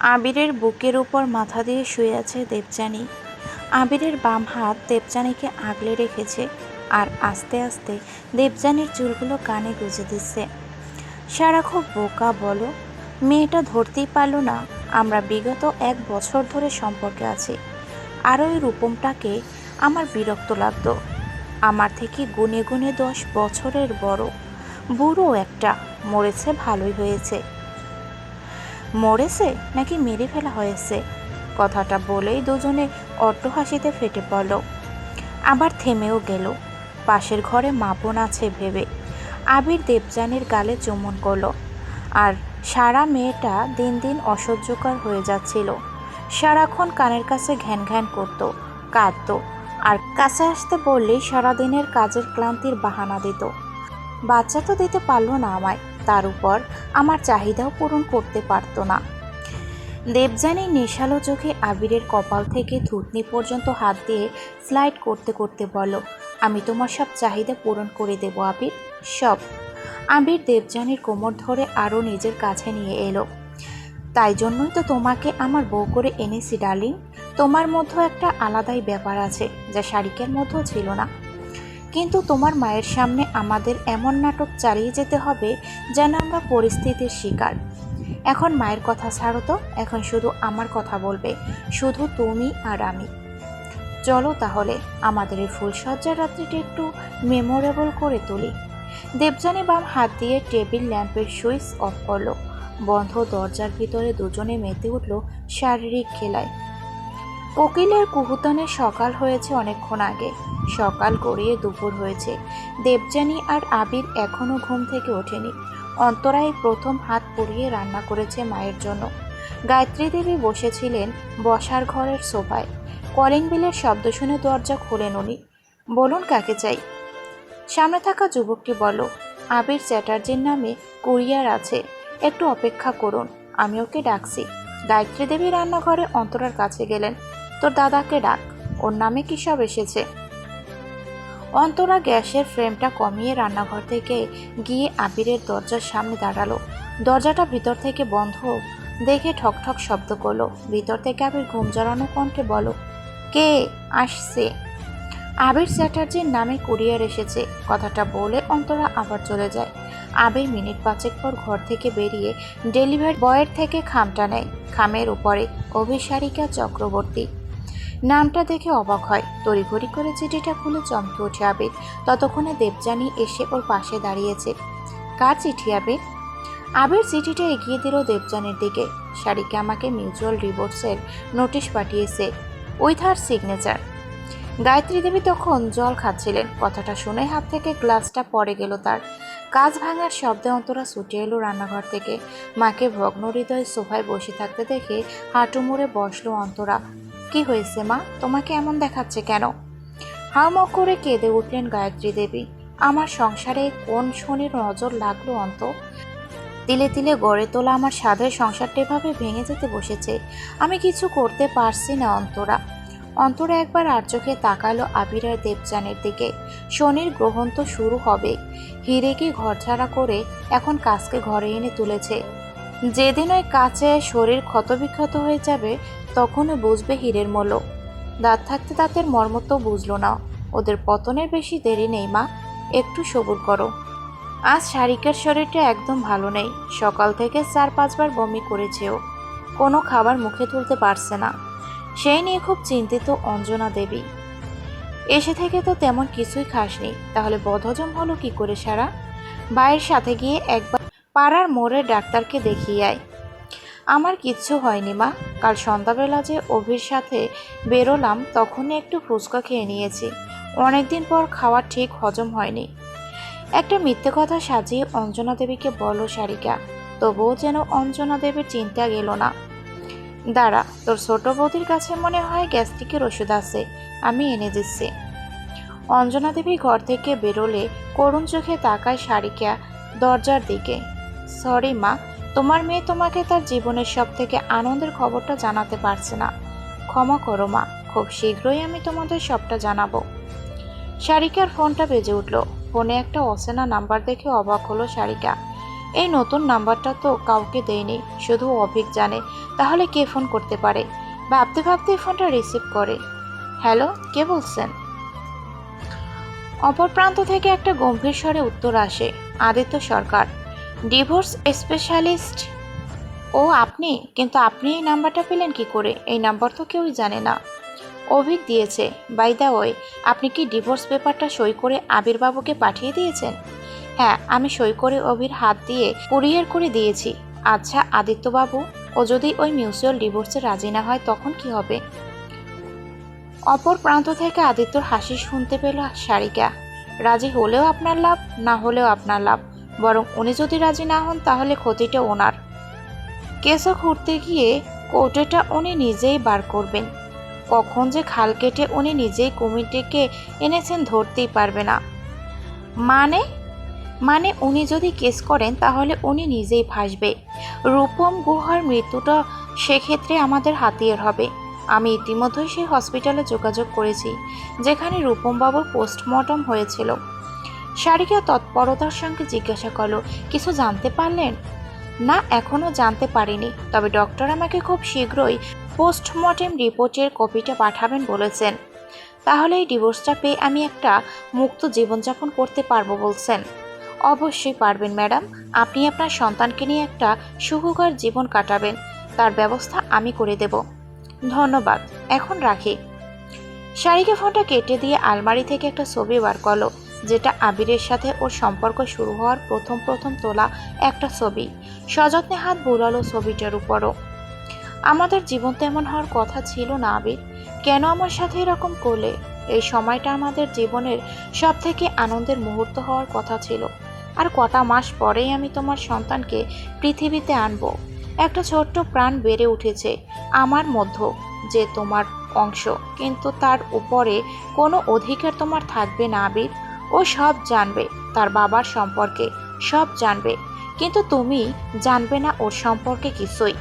আবিরের বুকের উপর মাথা দিয়ে শুয়ে আছে দেবযানী। আবিরের বাম হাত দেবযানীকে আগলে রেখেছে আর আস্তে আস্তে দেবযানীর চুলগুলো কানে গুঁজে দিচ্ছে। সারা খুব বোকা বলো, মেয়েটা ধরতেই পারল না, আমরা বিগত এক বছর ধরে সম্পর্কে আছি। আর ওই রূপমটাকে আমার বিরক্ত লাগতো। আমার থেকে গুনে গুনে দশ বছরের বড়। বুড়ো একটা, মরেছে ভালোই হয়েছে। মরেছে নাকি মেরে ফেলা হয়েছে? কথাটা বলেই দুজনে অট্ট হাসিতে ফেটে পড়ল। আবার থেমেও গেল। পাশের ঘরে মাপন আছে ভেবে। আবির দেবযানীর গালে চুমন করল। আর সারা মেয়েটা দিন দিন অসহ্যকর হয়ে যাচ্ছিল। সারাক্ষণ কানের কাছে ঘ্যান ঘ্যান করতো, কাঁদতো। আর কাছে আসতে বললেই সারাদিনের কাজের ক্লান্তির বাহানা দিত। বাচ্চা তো দিতে পারল না আমায়। তার উপর আমার চাহিদাও পূরণ করতে পারতো না। দেবযানী নেশালো চোখে আবিরের কপাল থেকে ধুতনি পর্যন্ত হাত দিয়ে স্লাইড করতে করতে বলো আমি তোমার সব চাহিদা পূরণ করে দেব, আবির। সব। আবির দেবযানীর কোমর ধরে আরও নিজের কাছে নিয়ে এলো। তাই জন্যই তো তোমাকে আমার বউ করে এনেছি, ডার্লিং। তোমার মধ্যে একটা আলাদাই ব্যাপার আছে, যা শারিকের মধ্যেও ছিল না। কিন্তু তোমার মায়ের সামনে আমাদের এমন নাটক চালিয়ে যেতে হবে যেন আমরা পরিস্থিতির শিকার। এখন মায়ের কথা ছাড়ো তো, এখন শুধু আমার কথা বলবে, শুধু তুমি আর আমি। চলো তাহলে আমাদের এই ফুলসজ্জার রাত্রিটা একটু মেমোরেবল করে তুলি। দেবযানী বাম হাত দিয়ে টেবিল ল্যাম্পের সুইচ অফ করল। বন্ধ দরজার ভিতরে দুজনে মেতে উঠল শারীরিক খেলায়। কোকিলের কুহুতানে সকাল হয়েছে অনেকক্ষণ আগে। সকাল গড়িয়ে দুপুর হয়েছে। দেবযানী আর আবির এখনও ঘুম থেকে ওঠেনি। অন্তরায় প্রথম হাত পুড়িয়ে রান্না করেছে মায়ের জন্য। গায়ত্রী দেবী বসেছিলেন বসার ঘরের সোফায়। কলিং বিলের শব্দ শুনে দরজা খুলেন উনি। বলুন, কাকে চাই? সামনে থাকা যুবকটি বলো আবির চ্যাটার্জির নামে কুরিয়ার আছে। একটু অপেক্ষা করুন, আমি ওকে ডাকছি। গায়ত্রী দেবী রান্নাঘরে অন্তরার কাছে গেলেন। তোর দাদাকে ডাক। ওর নামে কি সব এসেছে? অন্তরা গ্যাসের ফ্রেমটা কমিয়ে রান্নাঘর থেকে গিয়ে আবিরের দরজার সামনে দাঁড়াল। দরজাটা ভিতর থেকে বন্ধ দেখে ঠক ঠক শব্দ করল। ভিতর থেকে আবির ঘুম জড়ানো কণ্ঠে বলো, কে আসছে? আবির চ্যাটার্জির নামে কুরিয়ার এসেছে। কথাটা বলে অন্তরা আবার চলে যায়। আবির মিনিট পাঁচেক পর ঘর থেকে বেরিয়ে ডেলিভারি বয়ের থেকে খামটা নেয় খামের উপরে অভিসারিকা চক্রবর্তী। নামটা দেখে অবাক হয়। তড়িঘড়ি করে চিঠিটা খুলে চমকে ওঠে আবির। ততক্ষণে দেবযানী এসে ওর পাশে দাঁড়িয়েছে। কার চিঠি আবির? আবির চিঠিটা এগিয়ে দিল দেবযানীর দিকে। শাড়িকে আমাকে মিউচুয়াল ডিভোর্সের নোটিশ পাঠিয়েছে। With her signature Gayatri Devi তখন জল খাচ্ছিলেন। কথাটা শুনে হাত থেকে গ্লাসটা পড়ে গেল তার। কাজ ভাঙার শব্দে অন্তরা ছুটে এলো রান্নাঘর থেকে। মাকে ভগ্ন হৃদয় সোফায় বসে থাকতে দেখে হাঁটু মুড়ে বসল অন্তরা। কি হয়েছে, মা? তোমাকে এমন দেখাচ্ছে কেন? হাউমক করে কেঁদে উঠলেন গায়ত্রী দেবী। আমার সংসারে কোন শনির নজর লাগল, অন্ত? তিলে তিলে গড়ে তোলা আমার স্বাদের সংসারটা এভাবে ভেঙে যেতে বসেছে। আমি কিছু করতে পারছি না, অন্তরা। অন্তরা একবার আর চোখে তাকালো আবির আর দেবযানের দিকে। শনির গ্রহণ তো শুরু হবে হিরেকে ঘরছাড়া করে এখন কাজকে ঘরে এনে তুলেছে? যেদিন ওই কাছে শরীর ক্ষতবিক্ষত হয়ে যাবে তখনই বুঝবে হীরের মূল্য। দাঁত থাকতে দাঁতের মর্ম তো বুঝলো না। ওদের পতনের বেশি দেরি নেই, মা। একটু সবুর করো। আজ শারিকার শরীরটা একদম ভালো নেই। সকাল থেকে চার পাঁচবার বমি করেছেও। কোনো খাবার মুখে তুলতে পারছে না। সেই নিয়ে খুব চিন্তিত অঞ্জনা দেবী। এসে থেকে তো তেমন কিছুই খাসনি। তাহলে বদহজম হলো কি করে সারা? ভাইয়ের সাথে গিয়ে একবার পাড়ার মোড়ের ডাক্তারকে দেখিয়ে আয়। আমার কিচ্ছু হয়নি, মা। কাল সন্ধ্যাবেলা যে অভির সাথে বেরোলাম, তখনই একটু ফুচকা খেয়ে নিয়েছি। অনেকদিন পর খাওয়া ঠিক হজম হয়নি। একটা মিথ্যে কথা সাজিয়ে অঞ্জনা দেবীকে বলো, সারিকা, তবুও যেন অঞ্জনা দেবীর চিন্তা গেল না। দাঁড়া, তোর ছোট বৌদির কাছে মনে হয় গ্যাস্ট্রিকের ওষুধ আছে, আমি এনে দিচ্ছি। অঞ্জনা দেবী ঘর থেকে বেরোলে করুণ চোখে তাকায় সারিকা দরজার দিকে। সরি, মা তোমার মেয়ে তোমাকে তার জীবনের সব থেকে আনন্দের খবরটা জানাতে পারছে না। ক্ষমা করো মা, খুব শীঘ্রই আমি তোমাদের সবটা জানাব। সারিকার ফোনটা বেজে উঠল। ফোনে একটা অচেনা নাম্বার দেখে অবাক হলো সারিকা এই নতুন নাম্বারটা তো কাউকে দেয়নি, শুধু অভিক জানে। তাহলে কে ফোন করতে পারে? ভাবতে ভাবতে ফোনটা রিসিভ করে। হ্যালো, কে বলছেন? অপর প্রান্ত থেকে একটা গম্ভীর স্বরে উত্তর আসে, আদিত্য সরকার। Divorce specialist? ও আপনি, কিন্তু আপনি এই নাম্বারটা পেলেন কি করে? এই নাম্বার তো কেউই জানে না। অভিক দিয়েছে, বাই দা ওয়ে, আপনি কি ডিভোর্স পেপারটা সই করে আবির বাবুকে পাঠিয়ে দিয়েছেন? হ্যাঁ আমি সই করে অভির হাত দিয়ে কুরিয়ার করে দিয়েছি। আচ্ছা আদিত্যবাবু, ও যদি ওই মিউচুয়াল ডিভোর্সে রাজি না হয়, তখন কি হবে? অপর প্রান্ত থেকে আদিত্যর হাসি শুনতে পেল সারিকা রাজি হলেও আপনার লাভ, না হলেও আপনার লাভ। বরং উনি যদি রাজি না হন, তাহলে ক্ষতিটা ওনার। কেসও খুঁড়তে গিয়ে কোটেটা উনি নিজেই বার করবেন। কখন যে খাল কেটে উনি নিজেই কমিটিকে এনেছেন ধরতেই পারবে না। মানে? মানে উনি যদি কেস করেন, তাহলে উনি নিজেই ফাঁসবে। রূপম গুহার মৃত্যুটা সেক্ষেত্রে আমাদের হাতিয়ার হবে। আমি ইতিমধ্যেই সেই হসপিটালে যোগাযোগ করেছি, যেখানে রূপমবাবুর পোস্টমর্টম হয়েছিল। সারিকা তৎপরতার সঙ্গে জিজ্ঞাসা করল, কিছু জানতে পারলেন? না এখনও জানতে পারিনি। তবে ডক্টর আমাকে খুব শীঘ্রই পোস্টমর্টেম রিপোর্টের কপিটা পাঠাবেন বলেছেন। তাহলে এই ডিভোর্সটা পেয়ে আমি একটা মুক্ত জীবনযাপন করতে পারব বলছেন। অবশ্যই পারবেন, ম্যাডাম। আপনি আপনার সন্তানকে নিয়ে একটা সুখকর জীবন কাটাবেন। তার ব্যবস্থা আমি করে দেব। ধন্যবাদ। এখন রাখি। শাড়িকে ফোনটা কেটে দিয়ে আলমারি থেকে একটা ছবি বার করল। যেটা আবিরের সাথে ওর সম্পর্ক শুরু হওয়ার প্রথম প্রথম তোলা একটা ছবি। সযত্নে হাত বুলালো ছবিটার উপরও। আমাদের জীবন তেমন হওয়ার কথা ছিল না আবির। কেন আমার সাথে এরকম করলে? এই সময়টা আমাদের জীবনের সব থেকে আনন্দের মুহূর্ত হওয়ার কথা ছিল। আর কটা মাস পরেই আমি তোমার সন্তানকে পৃথিবীতে আনব। একটা ছোট্ট প্রাণ বেড়ে উঠেছে আমার মধ্য যে তোমার অংশ। কিন্তু তার উপরে কোনো অধিকার তোমার থাকবে না আবির। ও সব জানবে, তার বাবার সম্পর্কে সব জানবে। কিন্তু তুমি জানবে না ওর সম্পর্কে কিছুই।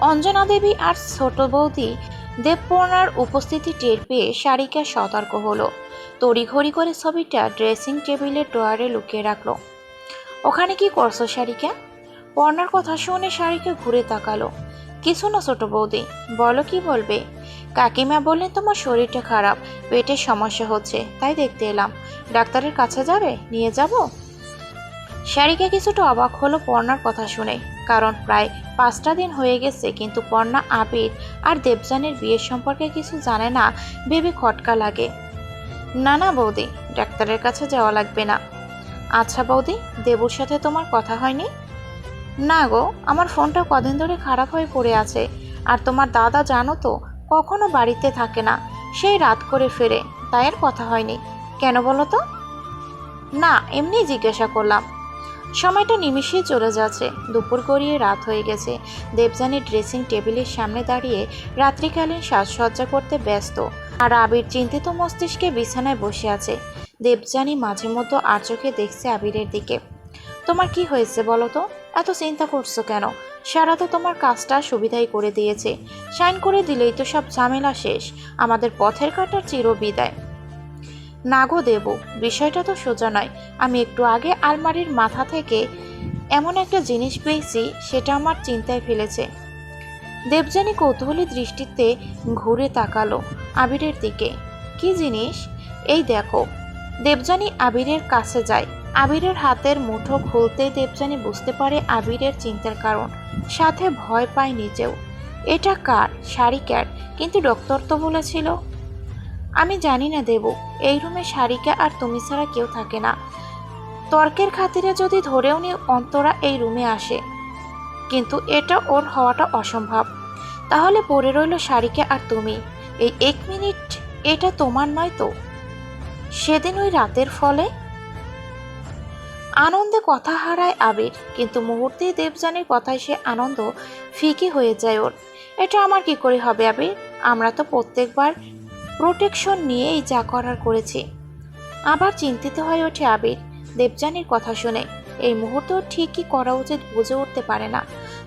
অঞ্জনা দেবী আর ছোট বৌদি দেবপর্ণার উপস্থিতি টের পেয়ে সারিকা সতর্ক হলো। তড়িঘড়ি করে ছবিটা ড্রেসিং টেবিলের ড্রয়ারে লুকিয়ে রাখল। ওখানে কি করছ সারিকা পর্ণার কথা শুনে সারিকা ঘুরে তাকালো। কিছু না ছোট বৌদি, বলো কি বলবে? কাকিমা বললেন তোমার শরীরটা খারাপ, পেটের সমস্যা হচ্ছে, তাই দেখতে এলাম। ডাক্তারের কাছে যাবে? নিয়ে যাব? শারিকা কিছুটা অবাক হলো পর্ণার কথা শুনে, কারণ প্রায় পাঁচটা দিন হয়ে গেছে কিন্তু পর্ণা আবির আর দেবযানের বিয়ের সম্পর্কে কিছু জানে না, ভেবে খটকা লাগে। না না, বৌদি, ডাক্তারের কাছে যাওয়া লাগবে না। আচ্ছা বৌদি, দেবুর সাথে তোমার কথা হয়নি? না গো, আমার ফোনটা কদিন ধরে খারাপ হয়ে পড়ে আছে। আর তোমার দাদা জানো তো কখনো বাড়িতে থাকে না। সেই রাত করে ফেরে, তাই আর কথা হয়নি। কেন বলো তো? না, এমনি জিজ্ঞাসা করলাম। সময়টা নিমিষেই চলে যাচ্ছে। দুপুর গড়িয়ে রাত হয়ে গেছে। দেবযানী ড্রেসিং টেবিলের সামনে দাঁড়িয়ে রাত্রিকালীন সাজসজ্জা করতে ব্যস্ত। আর আবির চিন্তিত মস্তিষ্কে বিছানায় বসে আছে। দেবযানী মাঝে মতো আর চোখে দেখছে আবিরের দিকে। তোমার কি হয়েছে বলো তো? এত চিন্তা করছ কেন? সারা তো তোমার কাজটা সুবিধাই করে দিয়েছে। সাইন করে দিলেই তো সব ঝামেলা শেষ। আমাদের পথের কাটার চির বিদায় না গো দেব, বিষয়টা তো সোজা নয়। আমি একটু আগে আলমারির মাথা থেকে এমন একটা জিনিস পেয়েছি, সেটা আমার চিন্তায় ফেলেছে। দেবযানী কৌতূহলী দৃষ্টিতে ঘুরে তাকালো আবিরের দিকে। কি জিনিস? এই দেখো দেবযানী আবিরের কাছে যায়। আবিরের হাতের মুঠো খুলতেই দেবযানী বুঝতে পারে আবিরের চিন্তার কারণ। সাথে ভয় পায় নিজেও। এটা কার? শারিকার কিন্তু ডক্টর তো বলেছিল। আমি জানি না দেব, এই রুমে শারিকা আর তুমি ছাড়া কেউ থাকে না। তর্কের খাতিরে যদি ধরেও নি অন্তরা এই রুমে আসে। কিন্তু এটা ওর হওয়াটা অসম্ভব। তাহলে পড়ে রইল শারিকা আর তুমি। এই এক মিনিট, এটা তোমার নয় তো? সেদিন ওই রাতের ফলে আনন্দে কথা হারায় আবির, কিন্তু মুহূর্তেই দেবযানীর কথায় সে আনন্দ ফিকে হয়ে যায় ওর। এটা আমার কি করে হবে আবির? আমরা তো প্রত্যেকবার প্রোটেকশন নিয়েই যা করার করেছি। আবার চিন্তিত হয়ে ওঠে আবির, দেবযানীর কথা শুনে। এই মুহূর্তেও ঠিক কি করা উচিত বুঝে উঠতে পারে না।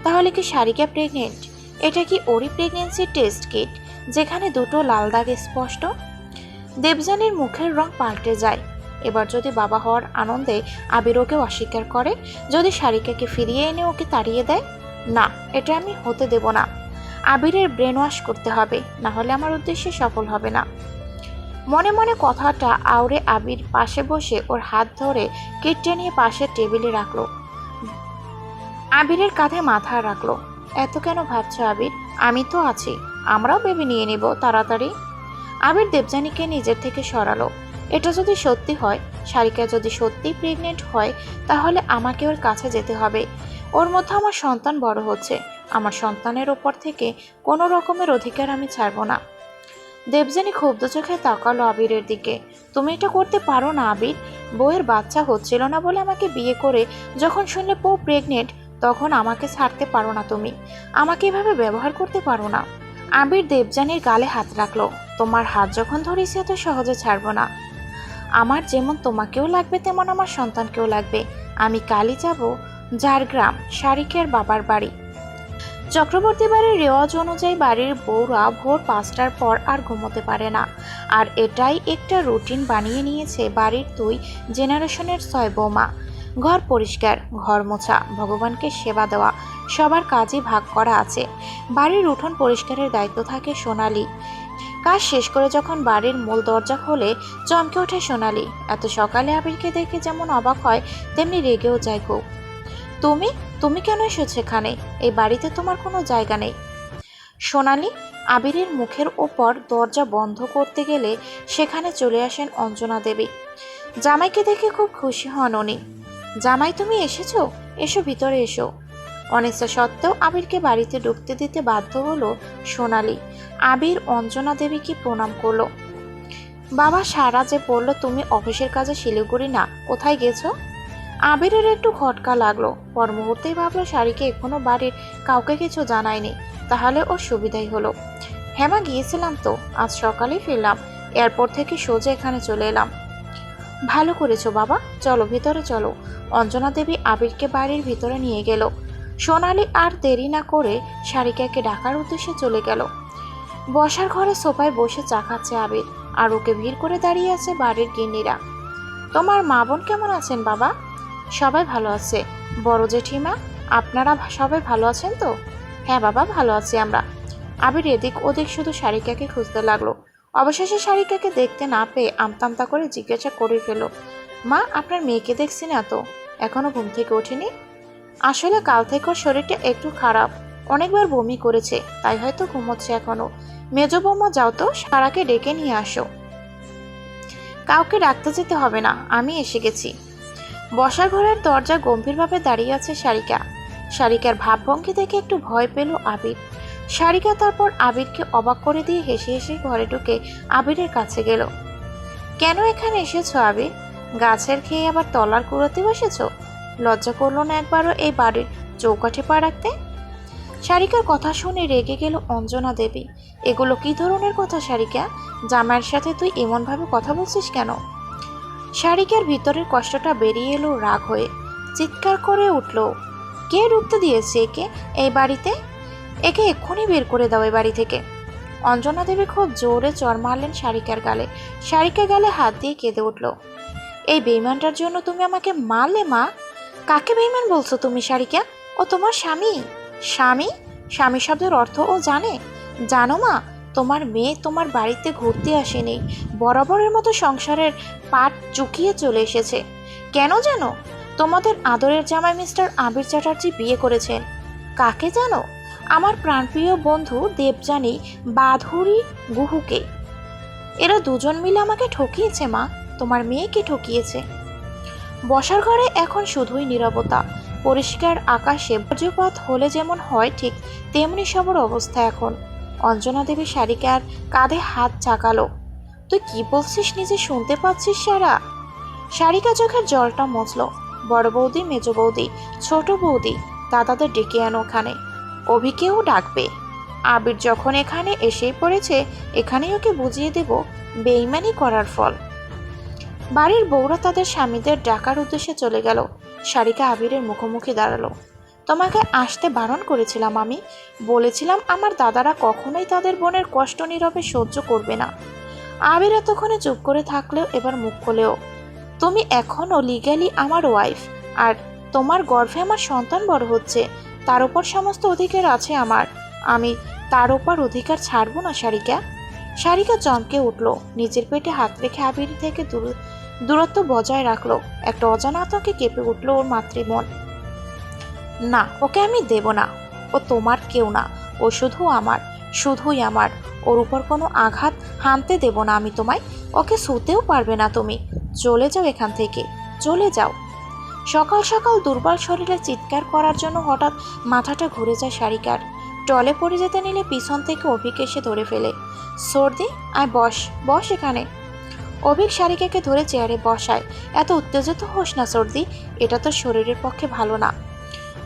তাহলে কি সারিকা প্রেগনেন্ট এটা কি ওরই প্রেগনেন্সি টেস্ট কিট যেখানে দুটো লাল দাগ স্পষ্ট? দেবযানীর মুখের রং পাল্টে যায়। এবার যদি বাবা হওয়ার আনন্দে আবির ওকে অস্বীকার করে, যদি শারিকাকে ফিরিয়ে এনে ওকে তাড়িয়ে দেয়, না, এটা আমি হতে দেব না। আবিরের ব্রেন ওয়াশ করতে হবে, না হলে আমার উদ্দেশ্যে সফল হবে না। মনে মনে কথাটা আউরে আবির পাশে বসে ওর হাত ধরে কিটটা নিয়ে পাশের টেবিলে রাখল। আবিরের কাঁধে মাথা রাখল। এত কেন ভাবছ আবির? আমি তো আছি। আমরাও বেবি নিয়ে নেব, তাড়াতাড়ি। আবির দেবযানীকে নিজের থেকে সরালো। এটা যদি সত্যি হয় সারিকা যদি সত্যি প্রেগনেন্ট হয়, তাহলে আমাকে ওর কাছে যেতে হবে। ওর মধ্যে আমার সন্তান বড় হচ্ছে। আমার সন্তানের ওপর থেকে কোনো রকমের অধিকার আমি ছাড়বো না। দেবযানী ক্ষুব্ধ চোখে তাকালো আবিরের দিকে। তুমি এটা করতে পারো না, আবির। বউয়ের বাচ্চা হচ্ছিল না বলে আমাকে বিয়ে করে যখন শুনলে বউ প্রেগনেন্ট তখন আমাকে ছাড়তে পারো না তুমি। আমাকে এভাবে ব্যবহার করতে পারো না। আবির দেবযানীর গালে হাত রাখল। তোমার হাত যখন ধরেছি এত সহজে ছাড়বো না। আমার যেমন তোমাকেও লাগবে, তেমন আমার সন্তানকেও লাগবে। আমি কালই যাব যার গ্রাম শারিকের বাবার বাড়ি। চক্রবর্তী বাড়ির রেওয়াজ অনুযায়ী বাড়ির বউরা ভোর পাঁচটার পর আর ঘুমোতে পারে না। আর এটাই একটা রুটিন বানিয়ে নিয়েছে বাড়ির দুই জেনারেশনের ছয় বৌমা। ঘর পরিষ্কার, ঘর মোছা, ভগবানকে সেবা দেওয়া, সবার কাজই ভাগ করা আছে। বাড়ির উঠোন পরিষ্কারের দায়িত্ব থাকে সোনালি। কাজ শেষ করে যখন বাড়ির মূল দরজা খোলে, চমকে ওঠে সোনালি। এত সকালে আবিরকে দেখে যেমন অবাক হয়, তেমনি রেগেও যায় খুব তুমি? তুমি কেন এসেছ এখানে? এই বাড়িতে তোমার কোনো জায়গা নেই? সোনালি, আবিরের মুখের ওপর দরজা বন্ধ করতে গেলে সেখানে চলে আসেন অঞ্জনা দেবী। জামাইকে দেখে খুব খুশি হন উনি। জামাই, তুমি এসেছ? এসো ভিতরে এসো। অনিচ্ছা সত্ত্বেও আবিরকে বাড়িতে ঢুকতে দিতে বাধ্য হলো সোনালি। আবির অঞ্জনা দেবীকে প্রণাম করল। বাবা, সারা যে বলল, তুমি অফিসের কাজে শিলিগুড়ি না, কোথায় গেছো? আবিরের একটু খটকা লাগল। পর মুহূর্তেই ভাবলো, শাড়িকে এখনও বাড়ির কাউকে কিছু জানায়নি, তাহলে ওর সুবিধাই হলো। হেমা গিয়েছিলাম তো, আজ সকালেই ফিরলাম, এয়ারপোর্ট থেকে সোজা এখানে চলে এলাম। ভালো করেছ বাবা, চলো, ভিতরে চলো। অঞ্জনা দেবী আবিরকে বাড়ির ভিতরে নিয়ে গেল। সোনালি আর দেরি না করে শারিকাকে ডাকার উদ্দেশ্যে চলে গেল। বসার ঘরে সোফায় বসে চা খাচ্ছে আবির আর ওকে ভিড় করে দাঁড়িয়ে আছে বাড়ির গিন্নিরা। তোমার মা বোন কেমন আছেন বাবা? সবাই ভালো আছে। বড় জেঠিমা, আপনারা সবাই ভালো আছেন তো? হ্যাঁ বাবা, ভালো আছি আমরা। আবির এদিক ওদিক শুধু শারিকাকে খুঁজতে লাগল। অবশেষে শারিকাকে দেখতে না পেয়ে আমতামতা করে জিজ্ঞাসা করে ফেল মা, আপনার মেয়েকে দেখছি না তো? এখনও ঘুম থেকে ওঠেনি? আসলে কাল থেকে শরীরটা একটু খারাপ। অনেকবার বমি করেছে, তাই হয়তো ঘুমোচ্ছে এখনও। মেজ বৌমা, যাও তো, সারাকে ডেকে নিয়ে আসো। কাউকে ডাকতে যেতে হবে না, আমি এসে গেছি। বসার ঘরের দরজা গম্ভীরভাবে দাঁড়িয়ে আছে সারিকা। সারিকার ভাবভঙ্গি দেখে একটু ভয় পেল আবির। সারিকা তারপর আবিরকে অবাক করে দিয়ে হেসে হেসে ঘরে ঢুকে আবিরের কাছে গেল। কেন এখানে এসেছ আবির? গাছের খেয়ে আবার তলার কুড়োতে বসেছো? লজ্জা করল না একবারও এই বাড়ির চৌকাঠে পা রাখতে? শারিকার কথা শুনে রেগে গেল অঞ্জনা দেবী। এগুলো কি ধরনের কথা শারিকা? জামাইয়ের সাথে তুই এমনভাবে কথা বলছিস কেন? শারিকার ভিতরের কষ্টটা বেরিয়ে এলো রাগ হয়ে। চিৎকার করে উঠল, কে ঢুকতে দিয়েছে একে? এই বাড়িতে? একে এক্ষুনি বের করে দাও এই বাড়ি থেকে। অঞ্জনা দেবী খুব জোরে চর মারলেন শারিকার গালে। শারিকা গালে হাত দিয়ে কেঁদে উঠল, এই বেইমানটার জন্য তুমি আমাকে মারলে, মা? কাকে বেইমান বলছো তুমি, শারিকা? ও তোমার স্বামী। স্বামী? স্বামী শব্দের অর্থ ও জানে। জানো মা, তোমার মেয়ে তোমার বাড়িতে ঘুরতে আসেনি। বরাবরের মতো সংসারের পাট চুকিয়ে চলে এসেছে। কেন জানো? তোমাদের আদরের জামাই মিস্টার আবির চ্যাটার্জি বিয়ে করেছেন কাকে জানো? আমার প্রাণপ্রিয় বন্ধু দেবযানী বাধুরী গুহুকে। এরা দুজন মিলে আমাকে ঠকিয়েছে মা। তোমার মেয়েকে ঠকিয়েছে। বসার ঘরে এখন শুধুই নীরবতা। পরিষ্কার আকাশে বজ্রপাত হলে যেমন হয় ঠিক তেমনি সবার অবস্থা এখন। অঞ্জনা দেবী শারিকার কাঁধে হাত চাকালো? তুই কি বলছিস নিজে শুনতে পাচ্ছিস সারা? শারিকা চোখের জলটা মুছলো বড় বৌদি, মেজ বৌদি, ছোট বৌদি, দাদাদের ডেকে আনো ওখানে। অভিকেও ডাকবে? আবির যখন এখানে এসেই পড়েছে, এখানেই ওকে বুঝিয়ে দেব। বেইমানি করার ফল। বাড়ির বউরা তাদের স্বামীদের ডাকার উদ্দেশ্যে চলে গেল। শারিকা আবিরের মুখোমুখি দাঁড়াল। তোমাকে আসতে বারণ করেছিলাম আমি। বলেছিলাম আমার দাদারা কখনোই তাদের বোনের কষ্ট নীরবে সহ্য করবে না। আবির এতক্ষণে চুপ করে থাকলেও এবার মুখ খোলেও, তুমি এখনও লিগ্যালি আমার ওয়াইফ আর তোমার গর্ভে আমার সন্তান বড় হচ্ছে। তার উপর সমস্ত অধিকার আছে আমার। আমি তার উপর অধিকার ছাড়বো না, সারিকা। সারিকা চমকে উঠল, নিজের পেটে হাত রেখে আবির থেকে দূর- দূরত্ব বজায় রাখল। একটা অজানা আতঙ্কে কেঁপে উঠল ওর মাতৃমন। না, ওকে আমি দেব না। ও তোমার কেউ না। ও শুধু আমার, শুধুই আমার। ওর উপর কোনো আঘাত হানতে দেব না আমি তোমায়। ওকে শুতেও পারবে না তুমি। চলে যাও এখান থেকে। চলে যাও। সকাল সকাল দুর্বল শরীরে চিৎকার করার জন্য হঠাৎ মাথাটা ঘুরে যায় শারিকার। টলে পড়ে যেতে নিলে পিছন থেকে অভিক এসে ধরে ফেলে। সর্দি? আয় বস বস এখানে। অভিক শারিকাকে ধরে চেয়ারে বসায়। এত উত্তেজিত হোস না সর্দি, এটা তো শরীরের পক্ষে ভালো না।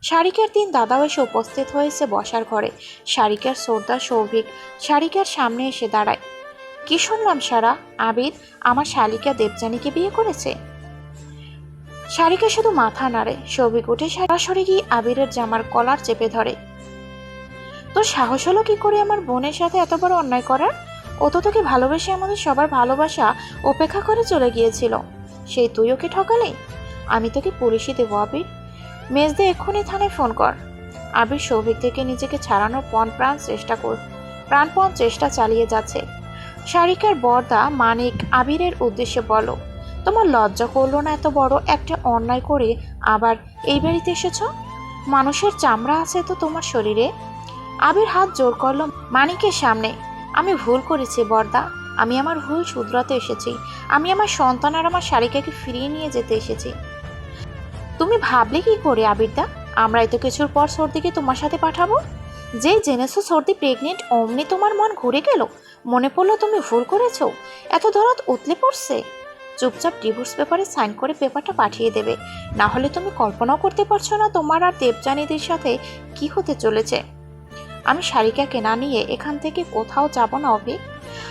শারিকার দিন দাদাও এসে উপস্থিত হয়েছে বসার ঘরে। শারিকার সর্দার সৌভিক শারিকার সামনে এসে দাঁড়ায়। কি শুনলাম সারা? আবির, আমার শালিকা দেবযানীকে বিয়ে করেছে? শারিকা শুধু মাথা নাড়ে। সৌভিক উঠে সরাসরি গিয়ে আবিরের জামার কলার চেপে ধরে। তোর সাহস হলো কি করে আমার বোনের সাথে এত বড় অন্যায় করার? ও তো তোকে ভালোবেসে আমাদের সবার ভালোবাসা উপেক্ষা করে চলে গিয়েছিল। সেই তুই ওকে ঠকালি? আমি তোকে পুলিশে দেবো, আবির। মেজদে এক্ষুনি থানায় ফোন কর। আবির সৌভিক থেকে নিজেকে ছাড়ানোর পণ প্রাণ চেষ্টা কর প্রাণপণ চেষ্টা চালিয়ে যাচ্ছে। শারিকার বর্দা মানিক আবিরের উদ্দেশ্যে বলো, তোমার লজ্জা করল না এত বড় একটা অন্যায় করে আবার এই বাড়িতে এসেছ? মানুষের চামড়া আছে তো তোমার শরীরে? আবির হাত জোর করল মানিকের সামনে। আমি ভুল করেছি, বর্দা। আমি আমার ভুল শুধরাতে এসেছি। আমি আমার সন্তান আর আমার শারিকাকে ফিরিয়ে নিয়ে যেতে এসেছি। তুমি ভাবলে কি করে, আবিরদা? আমরা এত কিছুর পর সর্দিকে তোমার সাথে পাঠাবো। যেই জেনেছো সর্দি প্রেগনেন্ট অমনি তোমার মন ঘুরে গেল। মনে পড়ল তুমি ভুল করেছ। এত দরদ উতলে পড়ছে। চুপচাপ ডিভোর্স পেপারে সাইন করে পেপারটা পাঠিয়ে দেবে। না হলে তুমি কল্পনাও করতে পারছ না তোমার আর দেবযানীদের সাথে কি হতে চলেছে। আমি শারিকাকে না নিয়ে এখান থেকে কোথাও যাব না অভিক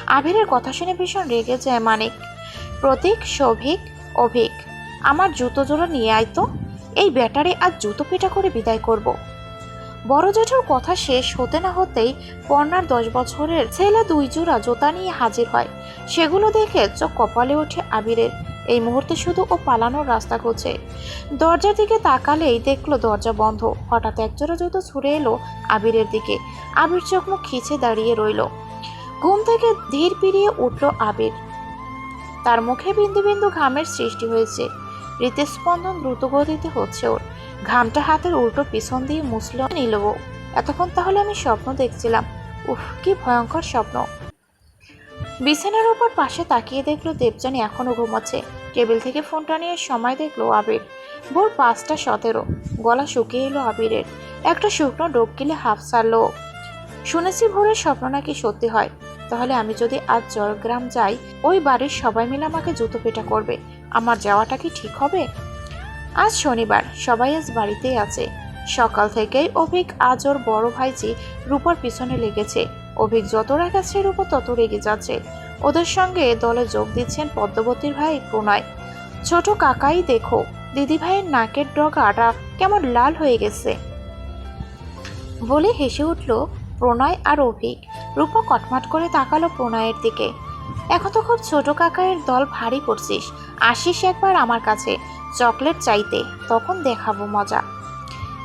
আবিরের কথা শুনে ভীষণ রেগে যায় মানিক। প্রতীক সৌভিক অভিক, আমার জুতো জোড়া নিয়ে আয় তো। এই ব্যাটারে আজ জুতো পেটা করে বিদায় করব। বড় জেঠুর কথা শেষ হতে না হতেই পর্ণার দশ বছরের ছেলে দুই জোড়া জোতা নিয়ে হাজির হয়। সেগুলো দেখে চোখ কপালে ওঠে আবিরের। এই মুহূর্তে শুধু ও পালানোর রাস্তা খুঁজছে। দরজার দিকে তাকালেই দেখল দরজা বন্ধ। হঠাৎ একজোড়া জুতো ছুড়ে এলো আবিরের দিকে। আবির চোখ খিচে দাঁড়িয়ে রইল। ঘুম থেকে ধীর পিরিয়ে উঠল আবির। তার মুখে বিন্দু বিন্দু ঘামের সৃষ্টি হয়েছে। হৃদস্পন্দন দ্রুত গতিতে হচ্ছে ওর। ঘামটা হাতের উল্টো পিছন দিয়ে মুছল। নিল। এতক্ষণ তাহলে আমি স্বপ্ন দেখছিলাম। উফ, কি ভয়ঙ্কর স্বপ্ন। বিছানার উপর পাশে তাকিয়ে দেখল দেবযানী এখনও ঘুমাচ্ছে। টেবিল থেকে ফোনটা নিয়ে সময় দেখল আবির। ভোর পাঁচটা সতেরো। গলা শুকিয়ে এলো আবিরের। একটা শুকনো ডোব গিলে হাফ সারলো। শুনেছি ভোরের স্বপ্ন নাকি সত্যি হয়। তাহলে আমি যদি আজ জলগ্রাম যাই, ওই বাড়ির সবাই মিলে আমাকে জুতো পেটা করবে। আমার যাওয়াটা কি ঠিক হবে? আজ শনিবার, সবাই আজ বাড়িতেই আছে। সকাল থেকেই অভিক আজ ওর বড় ভাইজি রূপার পিছনে লেগেছে। অভিক যত রাখাচ্ছে রূপা তত রেগে যাচ্ছে। ওদের সঙ্গে দলে যোগ দিচ্ছেন পদ্মবতীর ভাই প্রণয়। ছোট কাকাই, দেখো, দিদি ভাইয়ের নাকের ডগাটা কেমন লাল হয়ে গেছে। বলে হেসে উঠল প্রণয় আর অভিক রূপা কটমাট করে তাকালো প্রণয়ের দিকে। এখন তো খুব ছোট কাকায়ের দল ভারী পড়ছিস। আসিস একবার আমার কাছে। চকলেট চাইতে, তখন দেখাবো মজা।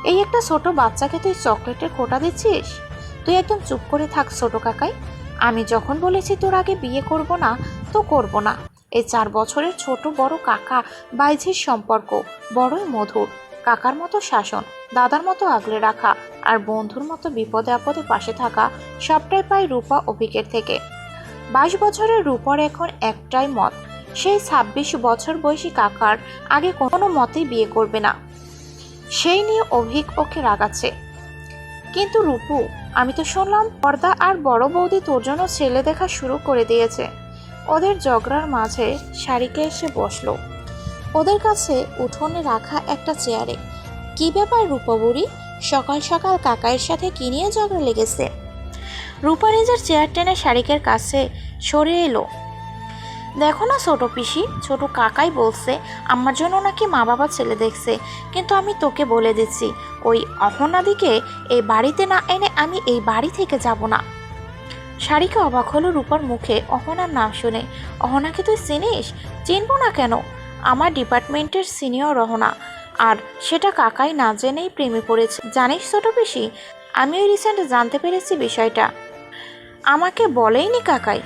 এই একটা ছোট বাচ্চাকে তুই চকলেটের খোটা দিচ্ছিস? তুই একদম চুপ করে থাক ছোট কাকাই। আমি যখন বলেছি তোর আগে বিয়ে করব না, তো করব না। এই চার বছরের ছোট বড় কাকা, বাইঝির সম্পর্ক, বড়ই মধুর। কাকার মতো শাসন, দাদার মতো আগলে রাখা, আর বন্ধুর মতো বিপদে আপদে পাশে থাকা, সবটাই পাই রূপা অভিকের থেকে। বাইশ বছরের রূপার এখন একটাই মত, সেই ছাব্বিশ বছর বয়সী কাকার আগে কোনো মতেই বিয়ে করবে না। সেই নিয়ে অভিক ওকে রাগাচ্ছে। কিন্তু রূপু আমি তো শুনলাম পর্দা আর বড় বৌদি তোর জন্য ছেলে দেখা শুরু করে দিয়েছে। ওদের জগড়ার মাঝে শাড়িকে এসে বসল। ওদের কাছে উঠোনে রাখা একটা চেয়ারে। কি ব্যাপার রূপবুড়ি সকাল সকাল কাকাইয়ের সাথে কি নিয়ে ঝগড়া লেগেছে? রূপা নিজের চেয়ার টেনে শারিকের কাছে সরে এলো। দেখো না ছোটো পিসি, ছোট কাকাই বলছে, আমার জন্য নাকি মা বাবা ছেলে দেখছে, কিন্তু আমি তোকে বলে দিচ্ছি, ওই অহনাদিকে এই বাড়িতে না এনে আমি এই বাড়ি থেকে যাব না। শাড়িকে অবাক হলো রূপার মুখে অহনার নাম শুনে। অহনাকে তুই চিনিস? চিনবো না কেন? আমার ডিপার্টমেন্টের সিনিয়র রহনা আর সেটা কাকাই না জেনেই প্রেমে পড়েছে। জানিস ছোট পিসি, আমি ওই রিসেন্ট জানতে পেরেছি বিষয়টা। আমাকে বলেইনি কাকাই।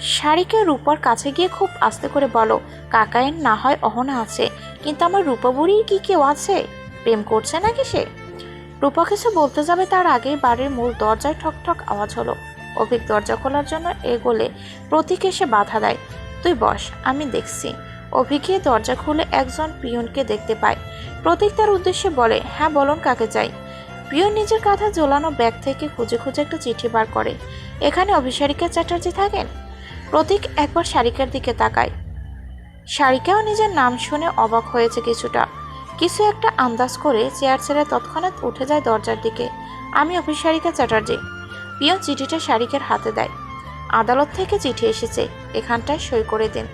শাড়িকে রূপর কাছে গিয়ে খুব আস্তে করে বলো, কাকায়ের না হয় অহনা আছে, কিন্তু আমার রূপাবুড়ির কি কেউ আছে? প্রেম করছে নাকি সে? রূপা কিছু বলতে যাবে তার আগেই বাড়ির মূল দরজায় ঠক ঠক আওয়াজ হলো। অভিক দরজা খোলার জন্য এগোলে প্রতীক এসে বাধা দেয়, তুই বস, আমি দেখছি। অভিকে দরজা খুলে একজন পিয়নকে দেখতে পায়। প্রতীক তার উদ্দেশ্যে বলে হ্যাঁ বলুন কাকে চাই? পিয়ন নিজের কাঁধে ঝোলানো ব্যাগ থেকে খুঁজে খুঁজে একটা চিঠি বার করে। এখানে অভিসারিকা চ্যাটার্জি থাকেন? প্রতীক একবার শারিকার দিকে তাকায়। শারিকাও নিজের নাম শুনে অবাক হয়েছে কিছুটা। কিছু একটা আন্দাজ করে চেয়ার ছেড়ে তৎক্ষণাৎ উঠে যায় দরজার দিকে। আমি অভিসারিকা চ্যাটার্জি। পিয়ন চিঠিটা শারিকের হাতে দেয়। আদালত থেকে চিঠি এসেছে। এখানটায় সই করে দিন।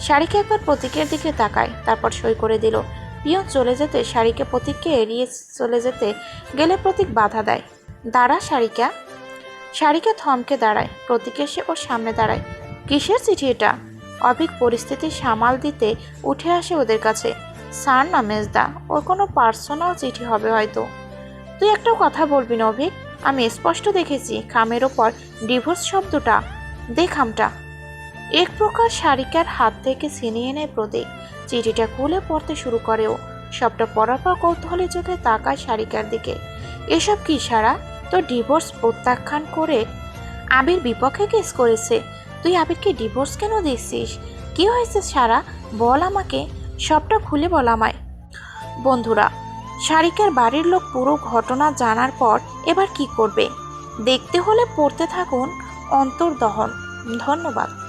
শাড়িকে একবার প্রতীকের দিকে তাকায়, তারপর সই করে দিল। পিয়ন চলে যেতে শাড়িকে প্রতীককে এড়িয়ে চলে যেতে গেলে প্রতীক বাধা দেয়। দাঁড়া শারিকা। শাড়িকে থমকে দাঁড়ায়। প্রতীক এসে ওর সামনে দাঁড়ায়। কিসের চিঠি এটা? অভিক পরিস্থিতি সামাল দিতে উঠে আসে ওদের কাছে। স্যার না, মেজদা, ওর কোনো পার্সোনাল চিঠি হবে হয়তো। তুই একটা কথা বলবি না, অভিক। আমি স্পষ্ট দেখেছি খামের ওপর ডিভোর্স শব্দটা। দে খামটা। এক প্রকার শারিকার হাত থেকে ছিনিয়ে নেয় প্রতীক চিঠিটা খুলে পড়তে শুরু করেও সবটা পড়ার পর কৌতূহলী চোখে তাকায় শারিকার দিকে। এসব কি সারা? তো ডিভোর্স প্রত্যাখ্যান করে আবির বিপক্ষে কেস করেছে। তুই আবিরকে ডিভোর্স কেন দিচ্ছিস? কি হয়েছে সারা? বল আমাকে। সবটা খুলে বল আমায়। বন্ধুরা, শারিকার বাড়ির লোক পুরো ঘটনা জানার পর এবার কি করবে? দেখতে হলে পড়তে থাকুন অন্তর্দহন। ধন্যবাদ।